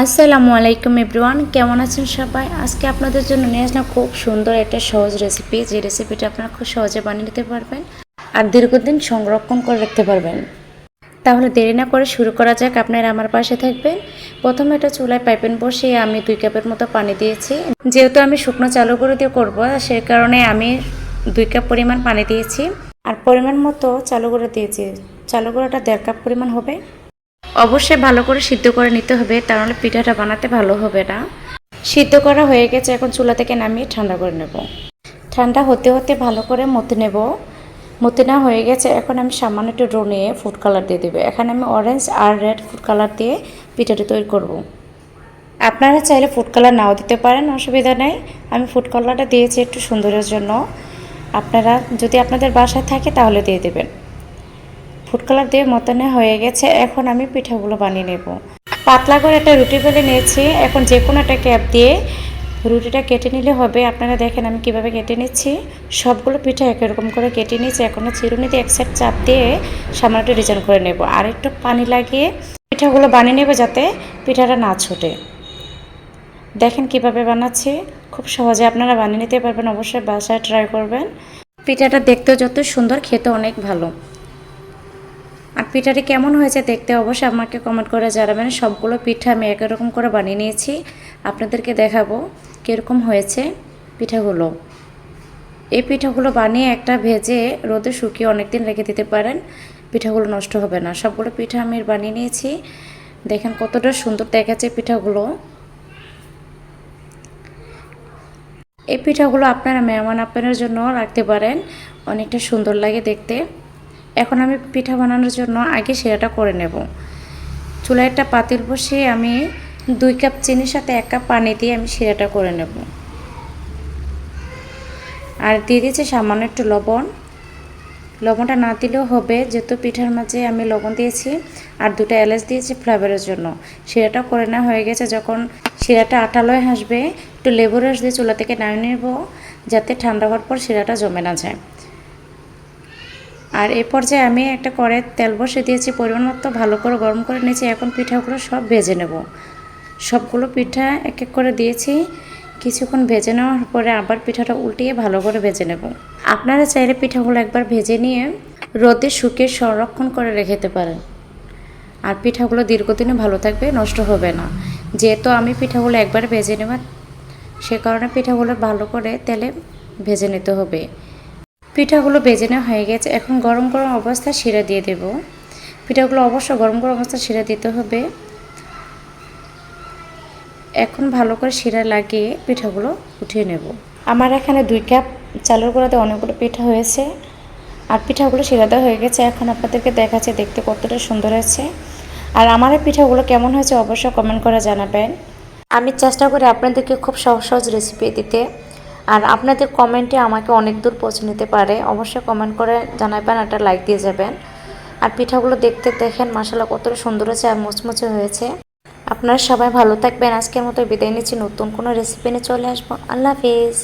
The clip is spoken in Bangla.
আসসালামু আলাইকুম এভরিওয়ান, কেমন আছেন সবাই? আজকে আপনাদের জন্য নিয়ে আসলাম খুব সুন্দর একটা সহজ রেসিপি যে রেসিপিটা আপনারা খুব সহজে বানিয়ে নিতে পারবেন আর দীর্ঘদিন সংরক্ষণ করে রাখতে পারবেন। তাহলে দেরি না করে শুরু করা যাক, আপনারা আমার পাশে থাকবেন। প্রথমে একটা চুলায় পাইপেন বসিয়ে আমি দুই কাপের মতো পানি দিয়েছি। যেহেতু আমি শুকনো চালু করে দিয়ে করব, সে কারণে আমি দুই কাপ পরিমাণ পানি দিয়েছি। আর পরিমাণ মতো চালু করে দিয়েছি। চালু করাটা দেড় কাপ পরিমাণ হবে। অবশ্যই ভালো করে সিদ্ধ করে নিতে হবে তা নাহলে পিঠাটা বানাতে ভালো হবে না। সিদ্ধ করা হয়ে গেছে, এখন চুলা থেকে নামিয়ে ঠান্ডা করে নেব। ঠান্ডা হতে হতে ভালো করে মতে নেব। মতে না হয়ে গেছে, এখন আমি সামান্য একটু ড্রো নিয়ে ফুড কালার দিয়ে দেবো। এখানে আমি অরেঞ্জ আর রেড ফুড কালার দিয়ে পিঠাটা তৈরি করব। আপনারা চাইলে ফুড কালার নাও দিতে পারেন, অসুবিধা নেই। আমি ফুড কালারটা দিয়েছি একটু সুন্দরের জন্য। আপনারা যদি আপনাদের বাসায় থাকে তাহলে দিয়ে দেবেন। ফুড কালার দিয়ে মতনে হয়ে গেছে, এখন আমি পিঠাগুলো বানিয়ে নেব। পাতলা করে একটা রুটি বেলে নিয়েছি, এখন যে কোনো একটা ক্যাপ দিয়ে রুটিটা কেটে নিলে হবে। আপনারা দেখেন আমি কীভাবে কেটে নিচ্ছি। সবগুলো পিঠা একই রকম করে কেটে নিয়েছি এখন চিরুনি দিয়ে এক সাইড চাপ দিয়ে সামান্য ডিজাইন করে নেব। আর একটু পানি লাগিয়ে পিঠাগুলো বানিয়ে নেবে যাতে পিঠাটা না ছোটে। দেখেন কীভাবে বানাচ্ছি, খুব সহজে আপনারা বানিয়ে নিতে পারবেন, অবশ্যই বাসায় ট্রাই করবেন। পিঠাটা দেখতেও যত সুন্দর খেতে অনেক ভালো। আর পিঠাটি কেমন হয়েছে দেখতে অবশ্যই আমাকে কমেন্ট করে জানাবেন। সবগুলো পিঠা আমি একই রকম করে বানিয়ে নিয়েছি। আপনাদেরকে দেখাবো কীরকম হয়েছে পিঠাগুলো। এই পিঠাগুলো বানিয়ে একটা ভেজে রোদে শুকিয়ে অনেক দিন রেখে দিতে পারেন, পিঠাগুলো নষ্ট হবে না। সবগুলো পিঠা আমি বানিয়ে নিয়েছি। দেখেন কতটা সুন্দর দেখাচ্ছে পিঠাগুলো। এই পিঠাগুলো আপনারা মেহমান আপনার জন্য রাখতে পারেন, অনেকটা সুন্দর লাগে দেখতে। এখন আমি পিঠা বানানোর জন্য আগে সেরাটা করে নেব। চুলায় একটা পাতিল বসিয়ে আমি দুই কাপ চিনির সাথে এক কাপ পানি দিয়ে আমি শিরাটা করে নেব। আর দিয়ে দিয়েছি সামান্য একটু লবণ। লবণটা না দিলেও হবে, যেহেতু পিঠার মাঝে আমি লবণ দিয়েছি আর দুটো এলাচ দিয়েছি ফ্লেভারের জন্য। শিরাটা করে নেওয়া হয়ে গেছে, যখন শিরাটা আটালয় হাসবে, একটু লেবুর রস দিয়ে চুলা থেকে নামিয়ে নেব, যাতে ঠান্ডা হওয়ার পর শিরাটা জমে না যায়। আর এই পর্যায়ে আমি একটা করে তেল বসে দিয়েছি, পরিমাণ মতো ভালো করে গরম করে নিয়েছি। এখন পিঠাগুলো সব ভেজে নেব। সবগুলো পিঠা এক এক করে দিয়েছি। কিছুক্ষণ ভেজে নেওয়ার পরে আবার পিঠাটা উল্টিয়ে ভালো করে ভেজে নেব। আপনারা চাইলে পিঠাগুলো একবার ভেজে নিয়ে রোদে শুকিয়ে সংরক্ষণ করে রেখেতে পারেন। আর পিঠাগুলো দীর্ঘদিনে ভালো থাকবে, নষ্ট হবে না। যেহেতু আমি পিঠাগুলো একবার ভেজে নেব, সে কারণে পিঠাগুলো ভালো করে তেলে ভেজে নিতে হবে। পিঠাগুলো ভেজে নেওয়া হয়ে গেছে। এখন গরম গরম অবস্থায় শিরা দিয়ে দেব। পিঠাগুলো অবশ্য গরম গরম অবস্থায় শিরা দিতে হবে। এখন ভালো করে শিরা লাগিয়ে পিঠাগুলো উঠিয়ে নেব। আমার এখানে দুই কাপ চালের গুঁড়াতে অনেকগুলো পিঠা হয়েছে। আর পিঠাগুলো শিরা দেওয়া হয়ে গেছে। এখন আপনাদেরকে দেখাচ্ছে দেখতে কতটা সুন্দর হয়েছে। আর আমার এই পিঠাগুলো কেমন হয়েছে অবশ্যই কমেন্ট করে জানাবেন। আমি চেষ্টা করি আপনাদেরকে খুব সহজ সহজ রেসিপি দিতে। আর আপনাদের কমেন্টে আমাকে অনেক দূর পৌঁছে নিতে পারে। অবশ্যই কমেন্ট করে জানাবেন একটা লাইক দিয়ে যাবেন। আর পিঠাগুলো দেখতে দেখেন মশলা কতটা সুন্দর হয়েছে আর মুচমুচে হয়েছে। আপনারা সবাই ভালো থাকবেন। আজকের মতো বিদায় নিচ্ছি। নতুন কোনো রেসিপি নিয়ে চলে আসব। আল্লাহ হাফিজ।